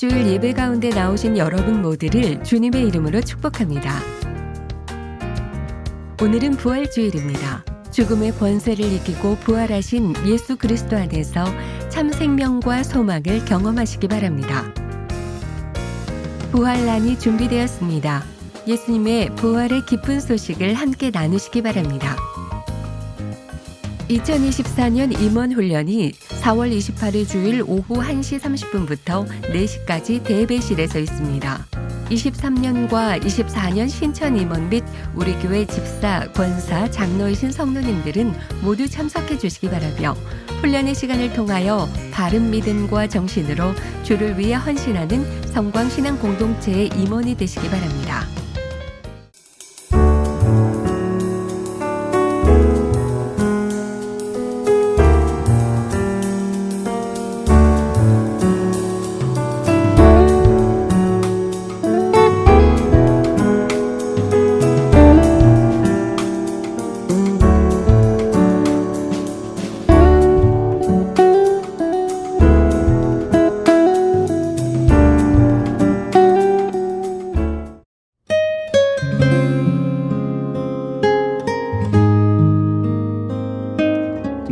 주일 예배 가운데 나오신 여러분 모두를 주님의 이름으로 축복합니다. 오늘은 부활주일입니다. 죽음의 권세를 이기고 부활하신 예수 그리스도 안에서 참 생명과 소망을 경험하시기 바랍니다. 부활란이 준비되었습니다. 예수님의 부활의 기쁜 소식을 함께 나누시기 바랍니다. 2024년 임원 훈련이 4월 28일 주일 오후 1시 30분부터 4시까지 대배실에서 있습니다. 23년과 24년 신천 임원 및 우리 교회 집사, 권사, 장로이신 성도님들은 모두 참석해 주시기 바라며 훈련의 시간을 통하여 바른 믿음과 정신으로 주를 위해 헌신하는 성광신앙 공동체의 임원이 되시기 바랍니다.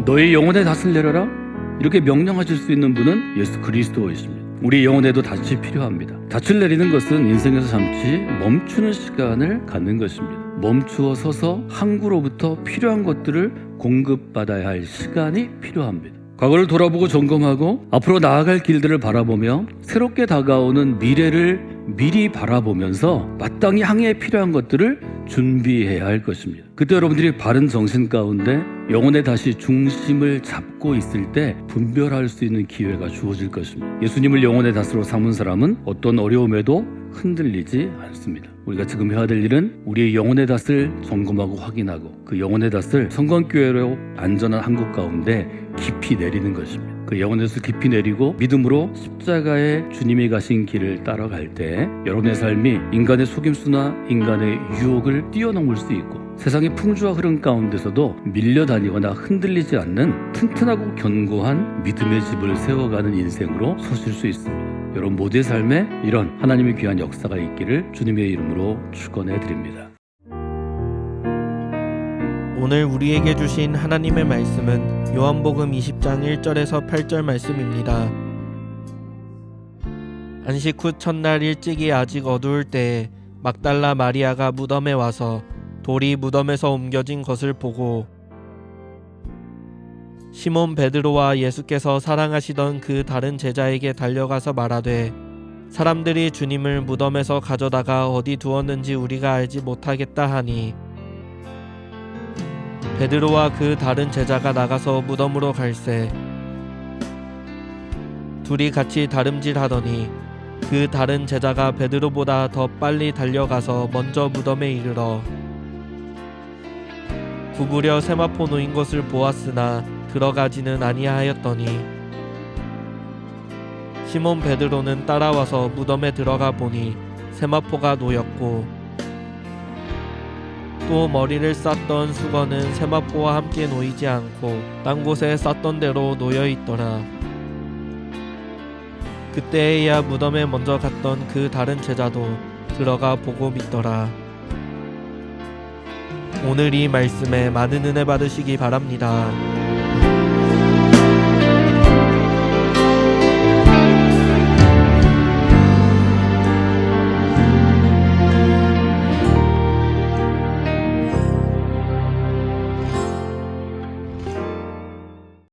너희 영혼에 닷을 내려라 이렇게 명령하실 수 있는 분은 예수 그리스도이십니다. 우리 영혼에도 닻이 필요합니다. 닻을 내리는 것은 인생에서 잠시 멈추는 시간을 갖는 것입니다. 멈추어 서서 항구로부터 필요한 것들을 공급받아야 할 시간이 필요합니다. 과거를 돌아보고 점검하고 앞으로 나아갈 길들을 바라보며 새롭게 다가오는 미래를 미리 바라보면서 마땅히 항해에 필요한 것들을 준비해야 할 것입니다. 그때 여러분들이 바른 정신 가운데 영혼의 다시 중심을 잡고 있을 때 분별할 수 있는 기회가 주어질 것입니다. 예수님을 영혼의 다스로 삼은 사람은 어떤 어려움에도 흔들리지 않습니다. 우리가 지금 해야 될 일은 우리의 영혼의 닷을 점검하고 확인하고 그 영혼의 닷을 성광교회로 안전한 한국 가운데 깊이 내리는 것입니다. 그 닷을 깊이 내리고 믿음으로 십자가의 주님이 가신 길을 따라갈 때 여러분의 삶이 인간의 속임수나 인간의 유혹을 뛰어넘을 수 있고 세상의 풍조와 흐름 가운데서도 밀려다니거나 흔들리지 않는 튼튼하고 견고한 믿음의 집을 세워가는 인생으로 서실 수 있습니다. 여러분 모두의 삶에 이런 하나님의 귀한 역사가 있기를 주님의 이름으로 축원해 드립니다. 오늘 우리에게 주신 하나님의 말씀은 요한복음 20장 1절에서 8절 말씀입니다. 안식 후 첫날 일찍이 아직 어두울 때에 막달라 마리아가 무덤에 와서 돌이 무덤에서 옮겨진 것을 보고 시몬 베드로와 예수께서 사랑하시던 그 다른 제자에게 달려가서 말하되 사람들이 주님을 무덤에서 가져다가 어디 두었는지 우리가 알지 못하겠다 하니 베드로와 그 다른 제자가 나가서 무덤으로 갈새 둘이 같이 다름질하더니 그 다른 제자가 베드로보다 더 빨리 달려가서 먼저 무덤에 이르러 구부려 세마포 놓인 것을 보았으나 들어가지는 아니하였더니 시몬 베드로는 따라와서 무덤에 들어가 보니 세마포가 놓였고 또 머리를 쌌던 수건은 세마포와 함께 놓이지 않고 딴 곳에 쌌던 대로 놓여 있더라. 그때에야 무덤에 먼저 갔던 그 다른 제자도 들어가 보고 믿더라. 오늘 이 말씀에 많은 은혜 받으시기 바랍니다.